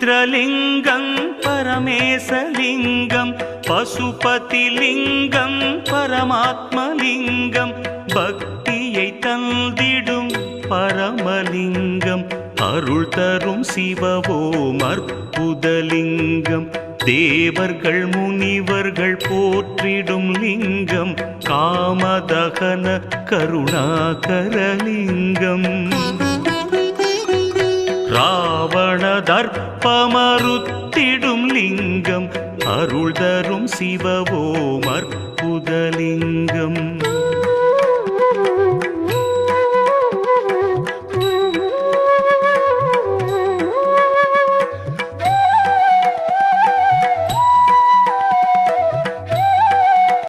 சிவலிங்கம் பரமேசலிங்கம் பசுபதிலிங்கம் பரமாத்மலிங்கம் பக்தியை தந்திடும் பரமலிங்கம் அருள் தரும் சிவவோம் அற்புதலிங்கம் தேவர்கள் முனிவர்கள் போற்றிடும் லிங்கம் காமதகன கருணாகரலிங்கம். லிங்கம் ராவண தர்ப்பமறுத்திடும் லிங்கம் அருள் தரும் சிவவோம் அற்புதலிங்கம்